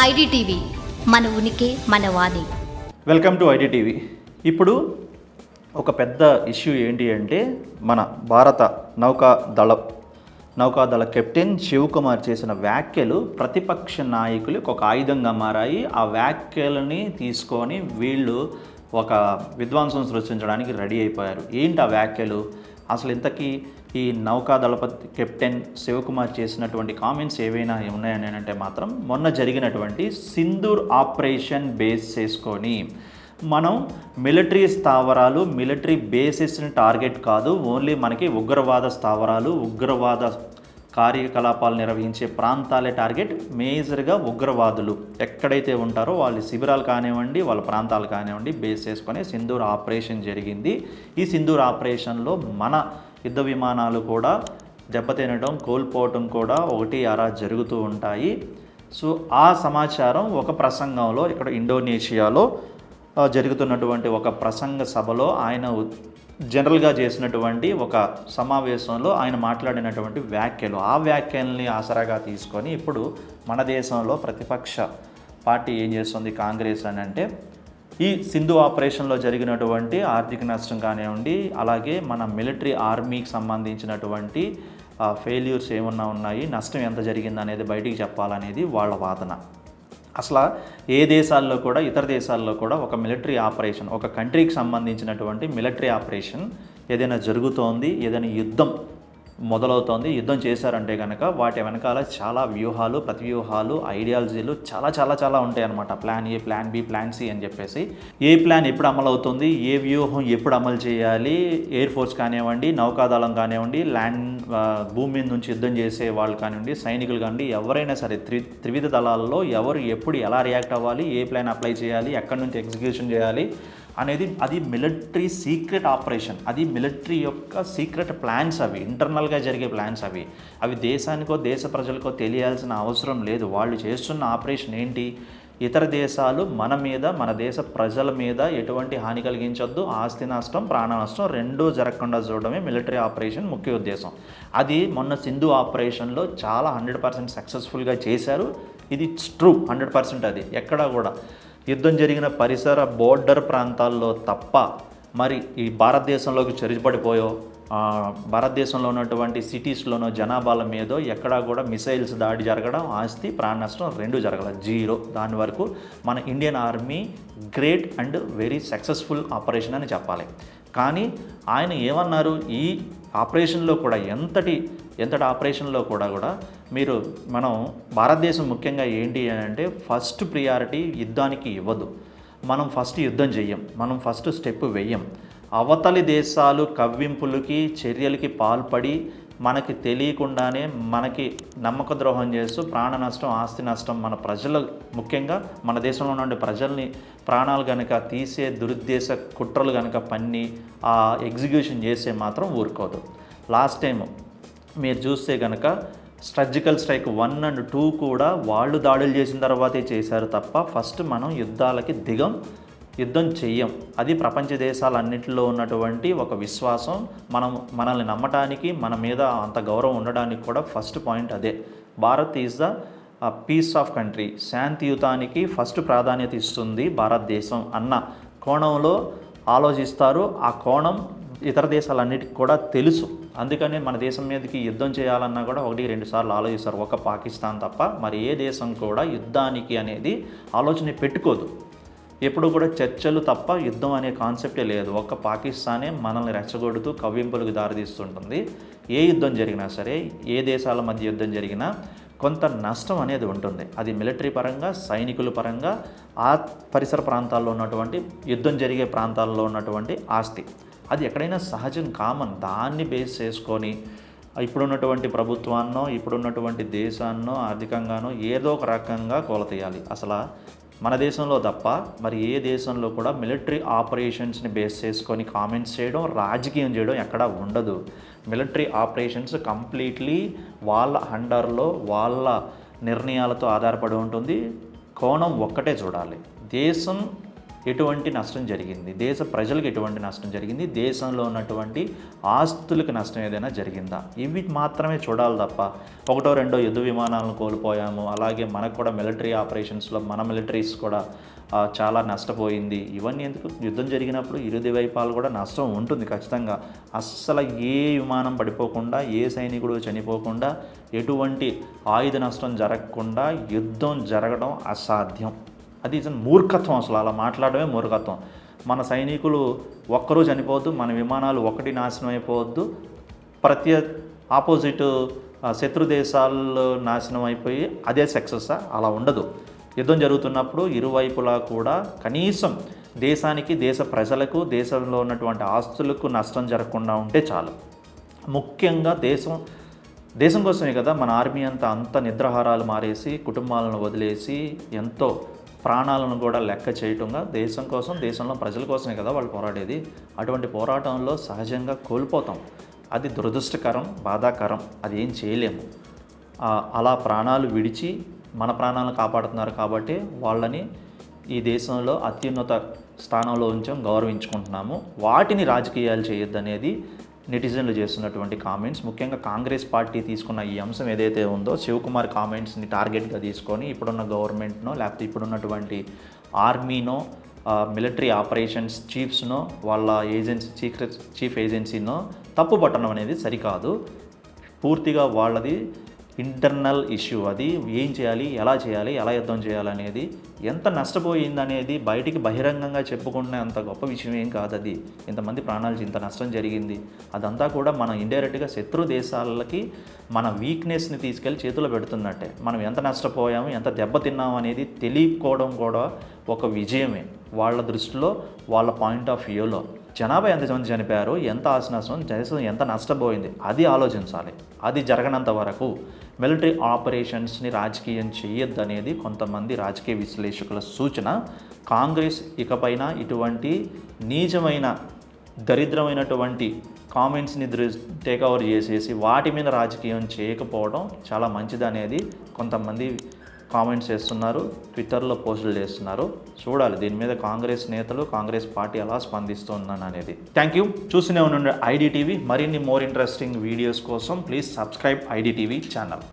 IDTV మన ఉనికి మన వాణి. Welcome to IDTV. ఇప్పుడు ఒక పెద్ద ఇష్యూ ఏంటి అంటే మన భారత నౌకా దళం. నౌకాదళ కెప్టెన్ శివకుమార్ చేసిన వ్యాఖ్యలు ప్రతిపక్ష నాయకులకు ఒక ఆయుధంగా మారాయి. ఆ వ్యాఖ్యలని తీసుకొని వీళ్ళు ఒక విధ్వంసం సృష్టించడానికి రెడీ అయిపోయారు. ఏంటి ఆ వ్యాఖ్యలు? అసలు ఇంతకీ ఈ నౌకా దళపతి కెప్టెన్ శివకుమార్ చేసినటువంటి కామెంట్స్ ఏవైనా ఉన్నాయని అంటే మాత్రం మొన్న జరిగినటువంటి సింధూర్ ఆపరేషన్ బేస్ చేసుకొని మనం మిలిటరీ స్థావరాలు మిలిటరీ బేసిస్ని టార్గెట్ కాదు ఓన్లీ మనకి ఉగ్రవాద స్థావరాలు ఉగ్రవాద కార్యకలాపాలు నిర్వహించే ప్రాంతాలే టార్గెట్ మేజర్గా ఉగ్రవాదులు. ఎక్కడైతే ఉంటారో వాళ్ళ శిబిరాలు కానివ్వండి వాళ్ళ ప్రాంతాలు కానివ్వండి బేస్ చేసుకొని సింధూర్ ఆపరేషన్ జరిగింది. ఈ సింధూర్ ఆపరేషన్లో మన యుద్ధ విమానాలు కూడా దెబ్బతినడం కోల్పోవటం కూడా ఒకటి అరా జరుగుతూ ఉంటాయి. సో ఆ సమాచారం ఒక ప్రసంగంలో ఇక్కడ ఇండోనేషియాలో జరుగుతున్నటువంటి ఒక ప్రసంగ సభలో ఆయన జనరల్గా చేసినటువంటి ఒక సమావేశంలో ఆయన మాట్లాడినటువంటి వ్యాఖ్యలు. ఆ వ్యాఖ్యల్ని ఆసరాగా తీసుకొని ఇప్పుడు మన దేశంలో ప్రతిపక్ష పార్టీ ఏం చేస్తుంది కాంగ్రెస్ అని అంటే ఈ సింధు ఆపరేషన్లో జరిగినటువంటి ఆర్థిక నష్టం కానివ్వండి అలాగే మన మిలిటరీ ఆర్మీకి సంబంధించినటువంటి ఫెయిల్యూర్స్ ఏమన్నా ఉన్నాయి నష్టం ఎంత జరిగింది అనేది బయటికి చెప్పాలనేది వాళ్ళ వాదన. అసలు ఏ దేశాల్లో కూడా ఇతర దేశాల్లో కూడా ఒక మిలిటరీ ఆపరేషన్ ఒక కంట్రీకి సంబంధించినటువంటి మిలిటరీ ఆపరేషన్ ఏదైనా జరుగుతోంది ఏదైనా యుద్ధం మొదలవుతోంది. యుద్ధం చేశారంటే కనుక వాటి వెనకాల చాలా వ్యూహాలు ప్రతివ్యూహాలు ఐడియాలజీలు చాలా చాలా చాలా ఉంటాయన్నమాట. Plan A plan B plan C అని చెప్పేసి. ఏ ప్లాన్ ఎప్పుడు అమలు అవుతుంది ఏ వ్యూహం ఎప్పుడు అమలు చేయాలి? ఎయిర్ ఫోర్స్ కానివ్వండి నౌకాదళం కానివ్వండి ల్యాండ్ భూమి మీద నుంచి యుద్ధం చేసే వాళ్ళు కానివ్వండి సైనికులు కానివ్వండి ఎవరైనా సరే త్రి త్రివిధ దళాలలో ఎవరు ఎప్పుడు ఎలా రియాక్ట్ అవ్వాలి? ఏ ప్లాన్ అప్లై చేయాలి? ఎక్కడి నుంచి ఎగ్జిక్యూషన్ చేయాలి? అనేది అది మిలిటరీ సీక్రెట్ ఆపరేషన్ అది మిలిటరీ యొక్క సీక్రెట్ ప్లాన్స్ అవి ఇంటర్నల్గా జరిగే ప్లాన్స్ అవి. అవి దేశానికో దేశ ప్రజలకో తెలియాల్సిన అవసరం లేదు. వాళ్ళు చేస్తున్న ఆపరేషన్ ఏంటి? ఇతర దేశాలు మన మీద మన దేశ ప్రజల మీద ఎటువంటి హాని కలిగించొద్దు. ఆస్తి నష్టం ప్రాణ నష్టం రెండూ జరగకుండా చూడడమే మిలిటరీ ఆపరేషన్ ముఖ్య ఉద్దేశం. అది మొన్న సింధు ఆపరేషన్లో చాలా హండ్రెడ్ పర్సెంట్ సక్సెస్ఫుల్గా చేశారు. ఇది ట్రూ హండ్రెడ్ పర్సెంట్ అది. ఎక్కడా కూడా. యుద్ధం జరిగిన పరిసర బోర్డర్ ప్రాంతాల్లో తప్ప మరి ఈ భారతదేశంలోకి చరిచిపడిపోయో భారతదేశంలో ఉన్నటువంటి సిటీస్లోనో జనాభాల మీదో ఎక్కడా కూడా మిసైల్స్ దాడి జరగడం ఆస్తి ప్రాణ నష్టం రెండు జరగల. జీరో. దాని వరకు మన Indian army great and very successful operation అని చెప్పాలి. కానీ ఆయన ఏమన్నారు? ఈ ఆపరేషన్లో కూడా ఎంతటి ఎంతటి ఆపరేషన్లో కూడా కూడా మీరు మనం భారతదేశం ముఖ్యంగా ఏంటి అని అంటే ఫస్ట్ ప్రియారిటీ యుద్ధానికి ఇవ్వదు. మనం ఫస్ట్ యుద్ధం చెయ్యం. మనం ఫస్ట్ స్టెప్ వెయ్యం. అవతలి దేశాలు కవ్వింపులకి చర్యలకి పాల్పడి మనకి తెలియకుండానే మనకి నమ్మక ద్రోహం చేస్తూ ప్రాణ నష్టం ఆస్తి నష్టం మన ప్రజలు ముఖ్యంగా మన దేశంలో ఉండే ప్రజల్ని ప్రాణాలు కనుక తీసే దురుద్దేశ కుట్రలు కనుక పన్ని ఆ ఎగ్జిక్యూషన్ చేస్తే మాత్రం ఊరుకోదు. లాస్ట్ టైం మీరు చూస్తే కనుక surgical strike one and two కూడా వాళ్ళు దాడులు చేసిన తర్వాతే చేశారు తప్ప ఫస్ట్ మనం యుద్ధాలకి దిగం యుద్ధం చెయ్యం. అది ప్రపంచ దేశాలన్నింటిలో ఉన్నటువంటి ఒక విశ్వాసం. మనం మనల్ని నమ్మటానికి మన మీద అంత గౌరవం ఉండడానికి కూడా ఫస్ట్ పాయింట్ అదే. Bharat is the peace of country. శాంతియుతానికి first ప్రాధాన్యత ఇస్తుంది భారతదేశం అన్న కోణంలో ఆలోచిస్తారు. ఆ కోణం ఇతర దేశాలన్నిటికి కూడా తెలుసు. అందుకనే మన దేశం మీదకి యుద్ధం చేయాలన్నా కూడా ఒకటి రెండు సార్లు ఆలోచిస్తారు. ఒక పాకిస్తాన్ తప్ప మరి ఏ దేశం కూడా యుద్ధానికి అనేది ఆలోచన పెట్టుకోదు. ఎప్పుడు కూడా చర్చలు తప్ప యుద్ధం అనే కాన్సెప్టే లేదు. ఒక్క పాకిస్తానే మనల్ని రెచ్చగొడుతూ కవ్వింపులకు దారితీస్తుంటుంది. ఏ యుద్ధం జరిగినా సరే ఏ దేశాల మధ్య యుద్ధం జరిగినా కొంత నష్టం అనేది ఉంటుంది. అది మిలిటరీ పరంగా సైనికుల పరంగా ఆ పరిసర ప్రాంతాల్లో ఉన్నటువంటి యుద్ధం జరిగే ప్రాంతాల్లో ఉన్నటువంటి ఆస్తి. అది ఎక్కడైనా సహజం కామన్. దాన్ని బేస్ చేసుకొని ఇప్పుడున్నటువంటి ప్రభుత్వాన్నో ఇప్పుడున్నటువంటి దేశాన్నో ఆర్థికంగానో ఏదో ఒక రకంగా కోలతీయాలి అసలు మన దేశంలో తప్ప మరి ఏ దేశంలో కూడా మిలిటరీ ఆపరేషన్స్ని బేస్ చేసుకొని కామెంట్స్ చేయడం రాజకీయం చేయడం ఎక్కడా ఉండదు. మిలిటరీ ఆపరేషన్స్ కంప్లీట్లీ వాళ్ళ అండర్లో వాళ్ళ నిర్ణయాలతో ఆధారపడి ఉంటుంది. కోణం ఒక్కటే చూడాలి. దేశం ఎటువంటి నష్టం జరిగింది? దేశ ప్రజలకు ఎటువంటి నష్టం జరిగింది? దేశంలో ఉన్నటువంటి ఆస్తులకు నష్టం ఏదైనా జరిగిందా? ఇవి మాత్రమే చూడాలి తప్ప ఒకటో రెండో యుద్ధ విమానాలను కోల్పోయాము. అలాగే మనకు కూడా మిలిటరీ ఆపరేషన్స్లో మన మిలిటరీస్ కూడా చాలా నష్టపోయింది. ఇవన్నీ ఎందుకు? యుద్ధం జరిగినప్పుడు ఇరుది వైపాలు కూడా నష్టం ఉంటుంది ఖచ్చితంగా. అస్సలు ఏ విమానం పడిపోకుండా ఏ సైనికుడు చనిపోకుండా ఎటువంటి ఆయుధ నష్టం జరగకుండా యుద్ధం జరగడం అసాధ్యం. అది మూర్ఖత్వం అసలు. అలా మాట్లాడమే మూర్ఖత్వం. మన సైనికులు ఒక్కరూ చనిపోవద్దు మన విమానాలు ఒకటి నాశనం అయిపోవద్దు ప్రతి ఆపోజిట్ శత్రు దేశాలు నాశనం అయిపోయి అదే సక్సెస్. అలా ఉండదు. యుద్ధం జరుగుతున్నప్పుడు ఇరువైపులా కూడా కనీసం దేశానికి దేశ ప్రజలకు దేశంలో ఉన్నటువంటి ఆస్తులకు నష్టం జరగకుండా ఉంటే చాలు. ముఖ్యంగా దేశం దేశం కోసమే కదా మన ఆర్మీ అంతా అంత నిద్రహారాలు మారేసి కుటుంబాలను వదిలేసి ఎంతో ప్రాణాలను కూడా లెక్క చేయటంగా దేశం కోసం దేశంలో ప్రజల కోసమే కదా వాళ్ళు పోరాడేది. అటువంటి పోరాటంలో సహజంగా కోల్పోతాం. అది దురదృష్టకరం బాధాకరం. అది ఏం చేయలేము. అలా ప్రాణాలు విడిచి మన ప్రాణాలను కాపాడుతున్నారు కాబట్టి వాళ్ళని ఈ దేశంలో అత్యున్నత స్థానంలో ఉంచాం గౌరవించుకుంటున్నాము. వాటిని రాజకీయాలు చేయొద్దనేది నెటిజన్లు చేస్తున్నటువంటి కామెంట్స్ ముఖ్యంగా కాంగ్రెస్ పార్టీ తీసుకున్న ఈ అంశం ఏదైతే ఉందో శివకుమార్ కామెంట్స్ని టార్గెట్గా తీసుకొని ఇప్పుడున్న గవర్నమెంట్నో లేకపోతే ఇప్పుడున్నటువంటి ఆర్మీనో మిలిటరీ ఆపరేషన్స్ చీఫ్స్నో వాళ్ళ ఏజెన్సీ చీఫ్ చీఫ్ ఏజెన్సీనో తప్పు పట్టడం అనేది సరికాదు. పూర్తిగా వాళ్ళది ఇంటర్నల్ ఇష్యూ అది ఏం చేయాలి ఎలా చేయాలి ఎలా యుద్ధం చేయాలనేది ఎంత నష్టపోయిందనేది బయటికి బహిరంగంగా చెప్పుకునే అంత గొప్ప విషయం ఏం కాదు అది. ఇంతమంది ప్రాణాలు ఇంత నష్టం జరిగింది. అదంతా కూడా మనం ఇండైరెక్ట్గా శత్రు దేశాలకి మన వీక్నెస్ని తీసుకెళ్ళి చేతిలో పెడుతున్నట్టే. మనం ఎంత నష్టపోయాము ఎంత దెబ్బతిన్నాము అనేది తెలియకోవడం కూడా ఒక విజయమే. వాళ్ళ దృష్టిలో వాళ్ళ పాయింట్ ఆఫ్ వ్యూలో జనాభా ఎంతమంది చనిపోయారు ఎంత ఆశనాశనం దేశం ఎంత నష్టపోయింది అది ఆలోచించాలి. అది జరగనంత వరకు మిలిటరీ ఆపరేషన్స్ని రాజకీయం చేయొద్దనేది కొంతమంది రాజకీయ విశ్లేషకుల సూచన. కాంగ్రెస్ ఇకపైన ఇటువంటి నీచమైన దరిద్రమైనటువంటి కామెంట్స్ని దృ టేక్ ఓవర్ చేసేసి వాటి మీద రాజకీయం చేయకపోవడం చాలా మంచిది అనేది కొంతమంది కామెంట్స్ చేస్తున్నారు ట్విట్టర్లో పోస్టులు చేస్తున్నారు. చూడాలి దీని మీద కాంగ్రెస్ నేతలు కాంగ్రెస్ పార్టీ ఎలా స్పందిస్తుందని అనేది థ్యాంక్ యూ చూసినే ఉండండి ఐడిటీవీ. మరిన్ని మోర్ ఇంట్రెస్టింగ్ వీడియోస్ కోసం ప్లీజ్ సబ్స్క్రైబ్ ఐడిటీవీ ఛానల్